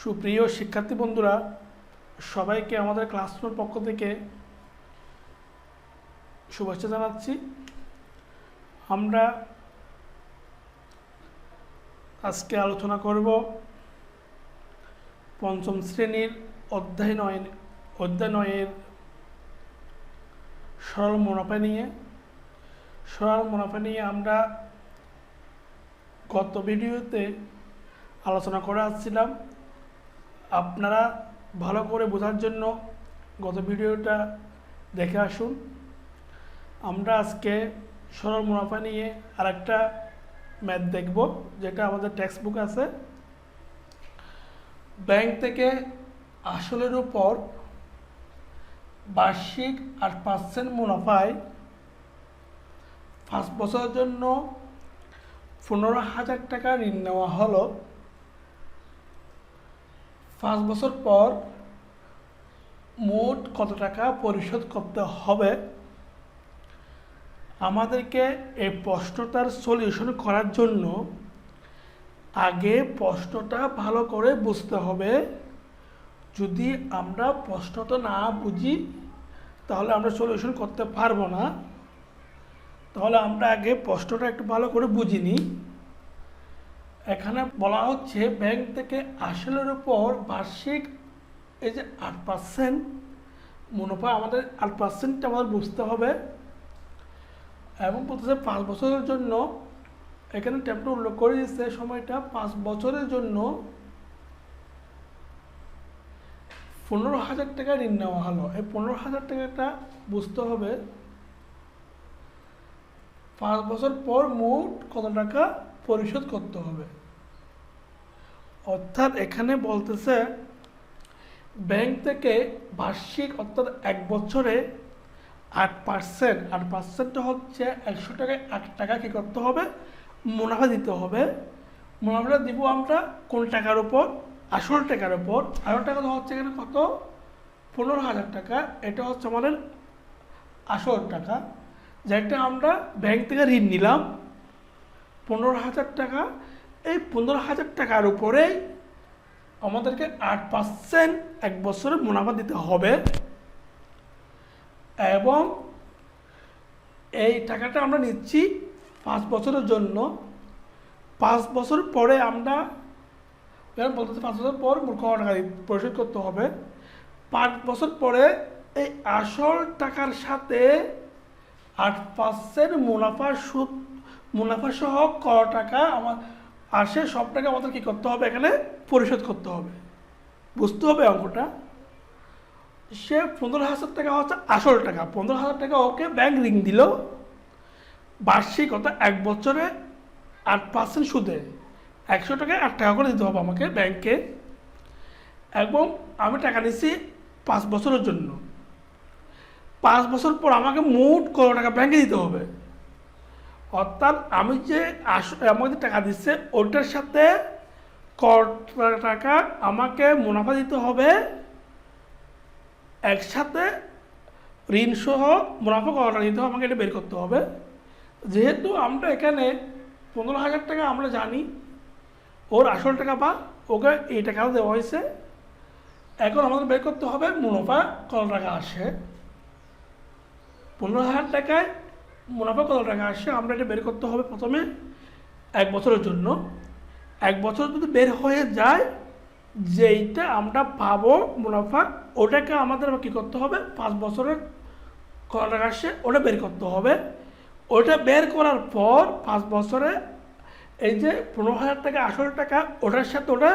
সুপ্রিয় শিক্ষার্থী বন্ধুরা, সবাইকে আমাদের ক্লাসরুমের পক্ষ থেকে শুভেচ্ছা জানাচ্ছি। আমরা আজকে আলোচনা করব পঞ্চম শ্রেণির অধ্যায় নয়, অধ্যায় নয়ের সরল মুনাফা নিয়ে। সরল মুনাফা নিয়ে আমরা গত ভিডিওতে আলোচনা করে আসছিলাম। আপনারা ভালো করে বোঝার জন্য গত ভিডিওটা দেখে আসুন। আমরা আজকে সরল মুনাফা নিয়ে আরেকটা ম্যাথ দেখব, যেটা আমাদের টেক্সট বুক আছে। ব্যাংক থেকে আসলের উপর বার্ষিক আট পার্সেন্ট মুনাফায় পাঁচ বছরের জন্য পনেরো হাজার টাকা ঋণ নেওয়া হলো। পাঁচ বছর পর মোট কত টাকা পরিশোধ করতে হবে? আমাদেরকে এই প্রশ্নটার সলিউশন করার জন্য আগে প্রশ্নটা ভালো করে বুঝতে হবে। যদি আমরা প্রশ্নটা না বুঝি, তাহলে আমরা সলিউশন করতে পারব না। তাহলে আমরা আগে প্রশ্নটা একটু ভালো করে বুঝিনি। এখানে বলা হচ্ছে ব্যাংক থেকে আসলের উপর বার্ষিক এই যে আট পার্সেন্ট মুনাফা আমাদের আট পার্সেন্টটা আমাদের বুঝতে হবে। এবং বলতেছে পাঁচ বছরের জন্য, এখানে ট্যাপটা উল্লেখ করে দিচ্ছে সময়টা, পাঁচ বছরের জন্য পনেরো হাজার টাকা ঋণ নেওয়া হলো। এই পনেরো হাজার টাকাটা বুঝতে হবে। পাঁচ বছর পর মোট কত টাকা পরিশোধ করতে হবে। অর্থাৎ এখানে বলতেছে, ব্যাংক থেকে বার্ষিক অর্থাৎ এক বছরে আট পার্সেন্ট আট পার্সেন্ট হচ্ছে একশো টাকায় আট টাকা কী করতে হবে? মুনাফা দিতে হবে। মুনাফাটা দিব আমরা কোন টাকার উপর? আসল টাকার উপর। আসল টাকা তো হচ্ছে এখানে কত? পনেরো হাজার টাকা। এটা হচ্ছে আমাদের আসল টাকা। যেটা আমরা ব্যাংক থেকে ঋণ নিলাম। পনেরো হাজার টাকা। এই পনেরো হাজার টাকার উপরেই আমাদেরকে আট পার্সেন্ট এক বছরে মুনাফা দিতে হবে। এবং এই টাকাটা আমরা নিচ্ছি পাঁচ বছরের জন্য। পাঁচ বছর পরে আমরা বলতেছে পাঁচ বছর পর মূর্খ টাকা পরিশোধ করতে হবে। পাঁচ বছর পরে এই আসল টাকার সাথে আট পার্সেন্ট মুনাফা সুদ মুনাফা সহ ক টাকা আমার আসে, সব টাকা আমাদের কী করতে হবে? এখানে পরিশোধ করতে হবে। বুঝতে হবে অঙ্কটা? সে পনেরো হাজার টাকা হচ্ছে আসল টাকা। পনেরো হাজার টাকা ওকে ব্যাংক ঋণ দিল। বার্ষিক অর্থাৎ এক বছরে আট পার্সেন্ট সুদে। একশো টাকায় আট টাকা করে দিতে হবে আমাকে ব্যাংকে এবং আমি টাকা নিচ্ছি পাঁচ বছরের জন্য। পাঁচ বছর পর আমাকে মোট কত টাকা ব্যাংকে দিতে হবে? অর্থাৎ আমি যে আস আমাকে টাকা দিচ্ছে, ওটার সাথে কত টাকা আমাকে মুনাফা দিতে হবে। একসাথে ঋণ সহ মুনাফা কত টাকা দিতে হবে, আমাকে এটা বের করতে হবে। যেহেতু আমরা এখানে পনেরো হাজার টাকা আমরা জানি, ওর আসল টাকা বা ওকে এই টাকাও দেওয়া হয়েছে। এখন আমাদের বের করতে হবে, মুনাফা কত টাকা আসে? পনেরো হাজার টাকায় মুনাফা কত টাকা আসে, আমরা এটা বের করতে হবে প্রথমে এক বছরের জন্য। এক বছর যদি বের হয়ে যায়, যেইটা আমরা পাবো মুনাফা, ওটাকে আমাদের কী করতে হবে? পাঁচ বছরের কত টাকা আসে, ওটা বের করতে হবে। ওটা বের করার পর পাঁচ বছরে এই যে পনেরো হাজার টাকা আসল টাকা, ওটার সাথে ওটা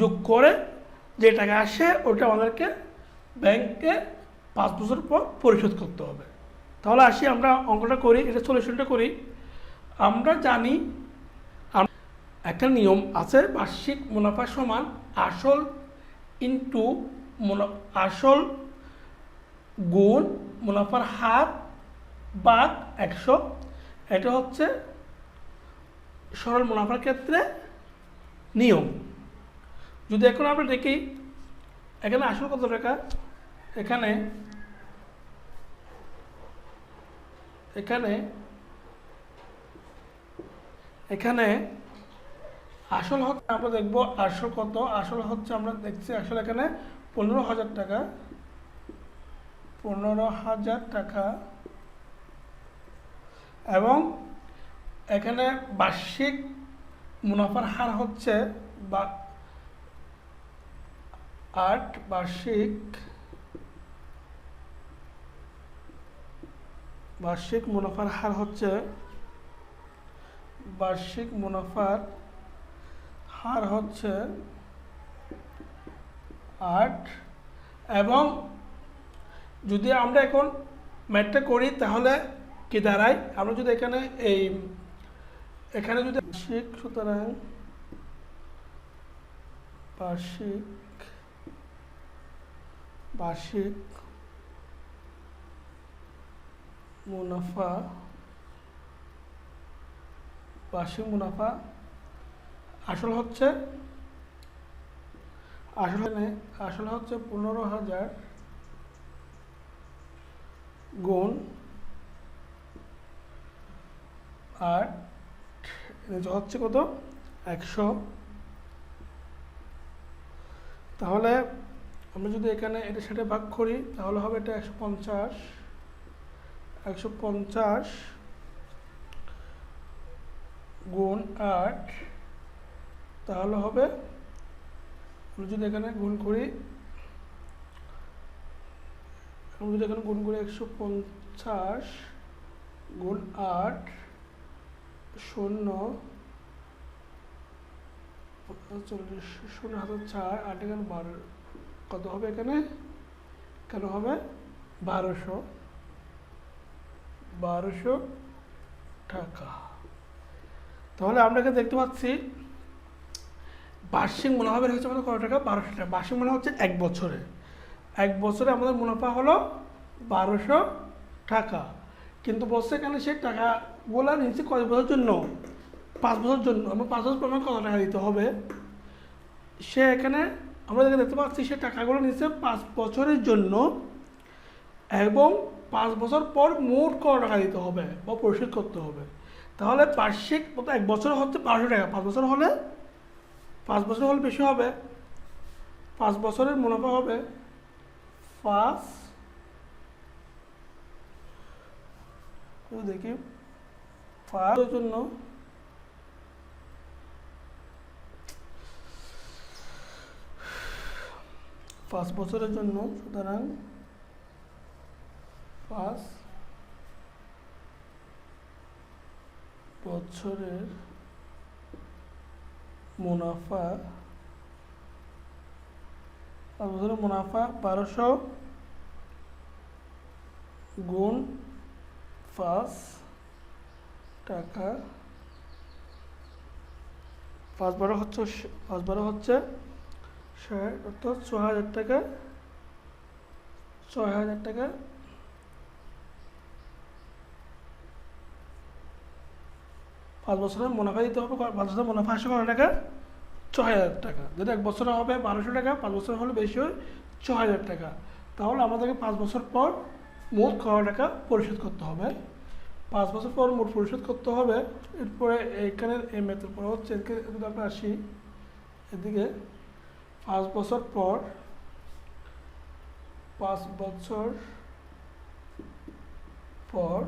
যোগ করে যে টাকা আসে, ওটা আমাদেরকে ব্যাংকে পাঁচ বছর পর পরিশোধ করতে হবে। তাহলে আসি, আমরা অঙ্কটা করি, এটা সলিউশনটা করি। আমরা জানি একটা নিয়ম আছে, বার্ষিক মুনাফা সমান আসল ইন্টু আসল গুণ মুনাফার হার বা একশো। এটা হচ্ছে সরল মুনাফার ক্ষেত্রে নিয়ম। যদি এখন আমরা দেখি, এখানে আসল কত টাকা? এখানে এখানে এখানে আসল হচ্ছে আমরা দেখব, আসল কত? আসল হচ্ছে আমরা দেখছি আসলে এখানে পনেরো হাজার টাকা। পনেরো হাজার টাকা। এবং এখানে বার্ষিক মুনাফার হার হচ্ছে বা আট বার্ষিক বার্ষিক মুনাফার হার হচ্ছে, বার্ষিক মুনাফার হার হচ্ছে আট এবং যদি আমরা এখন ম্যাথটা করি তাহলে কি দাঁড়ায়? আমরা যদি এখানে এই, এখানে যদি বার্ষিক, সুতরাং বার্ষিক বার্ষিক মুনাফা বার্ষিক মুনাফা, আসল হচ্ছে, আসলে আসলে হচ্ছে পনেরো হাজার গুণ আর হচ্ছে কত? একশো। তাহলে আমরা যদি এখানে এটা সেটা ভাগ করি, তাহলে হবে এটা একশো পঞ্চাশ। একশো পঞ্চাশ গুণ আট, তাহলে হবে, আমরা যদি এখানে গুণ করি, আমরা যদি এখানে গুণ করি একশো পঞ্চাশ গুণ আট, শূন্য, চল্লিশ, শূন্য হাজার চার, আট এখানে বারো, কত হবে এখানে? কেন হবে? বারোশো। বারোশো টাকা। তাহলে আমরা এখানে দেখতে পাচ্ছি, বার্ষিক মুনাফা বের হচ্ছে আমাদের কত টাকা? বারোশো টাকা। বার্ষিক মুনাফা হচ্ছে এক বছরে। এক বছরে আমাদের মুনাফা হলো বারোশো টাকা। কিন্তু বলছে এখানে সেই টাকাগুলো নিচ্ছে কয় বছরের জন্য। পাঁচ বছর জন্য। আমার পাঁচ বছর পর আমাকে কত টাকা দিতে হবে? সে এখানে আমরা দেখতে পাচ্ছি সে টাকাগুলো নিচ্ছে পাঁচ বছরের জন্য এবং পাঁচ বছর পর মোট কত টাকা দিতে হবে বা পরিশোধ করতে হবে? তাহলে বার্ষিক মতো এক বছর হচ্ছে বারোশো টাকা। পাঁচ বছর হলে পাঁচ বছর হলে বেশি হবে। পাঁচ বছরের মুনাফা হবে পাঁচ দেখি। পাঁচ জন্য পাঁচ বছরের জন্য সুতরাং পাঁচ বছরের মুনাফা, পাঁচ বছরের মুনাফা বারোশো গুণ পাঁচ টাকা। পাঁচ বারো হচ্ছে পাঁচ বারো হচ্ছে ষাট, অর্থাৎ ছ হাজার টাকা, ছয় হাজার টাকা পাঁচ বছরের মুনাফা দিতে হবে, পাঁচ বছরের মুনাফা আসে কত টাকা? ছ হাজার টাকা। যদি এক বছরে হবে বারোশো টাকা, পাঁচ বছর হলে বেশি হয় ছ হাজার টাকা। তাহলে আমাদেরকে পাঁচ বছর পর মোট কত টাকা পরিশোধ করতে হবে। পাঁচ বছর পর মোট পরিশোধ করতে হবে। এরপরে এখানে এই মেথের পরে হচ্ছে, এদিকে যদি আমরা আসি, এদিকে পাঁচ বছর পর পাঁচ বছর পর,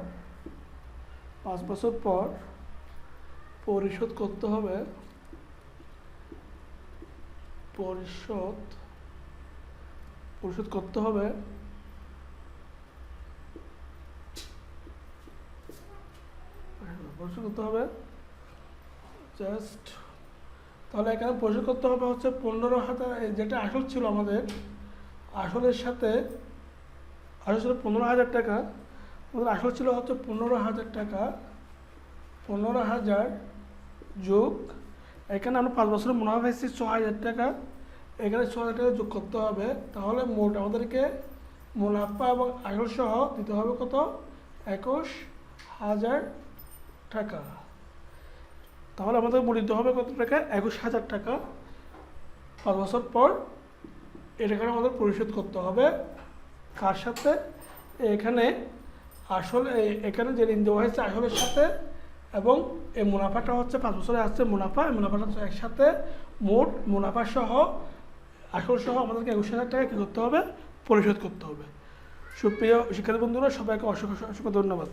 পাঁচ বছর পর পরিশোধ করতে হবে। পরিশোধ পরিশোধ করতে হবে। পরিশোধ করতে হবে। জাস্ট তাহলে এখানে পরিশোধ করতে হবে হচ্ছে পনেরো হাজার যেটা আসল ছিল আমাদের, আসলের সাথে, আসল ছিল পনেরো হাজার টাকা। আমাদের আসল ছিল হচ্ছে পনেরো হাজার টাকা। পনেরো হাজার যোগ, এখানে আমরা পাঁচ বছরের মুনাফা পেয়েছি ছ হাজার টাকা। এখানে ছ হাজার টাকা যোগ করতে হবে। তাহলে মোট আমাদেরকে মুনাফা এবং আসল সহ দিতে হবে কত? একুশ হাজার টাকা। তাহলে আমাদের মূল দিতে হবে কত টাকা? একুশ হাজার টাকা। পাঁচ বছর পর এই টাকাটা আমাদের পরিশোধ করতে হবে। কার সাথে? এখানে আসলে, এখানে যে ঋণ দেওয়া হয়েছে আসলের সাথে এবং এই মুনাফাটা হচ্ছে পাঁচ বছরে আসছে মুনাফা, এই মুনাফাটা হচ্ছে একসাথে মোট মুনাফা সহ, আসল সহ আমাদেরকে একুশ হাজার টাকা কী করতে হবে? পরিশোধ করতে হবে। সুপ্রিয় শিক্ষার্থী বন্ধুরা, সবাইকে অসংখ্য অসংখ্য ধন্যবাদ।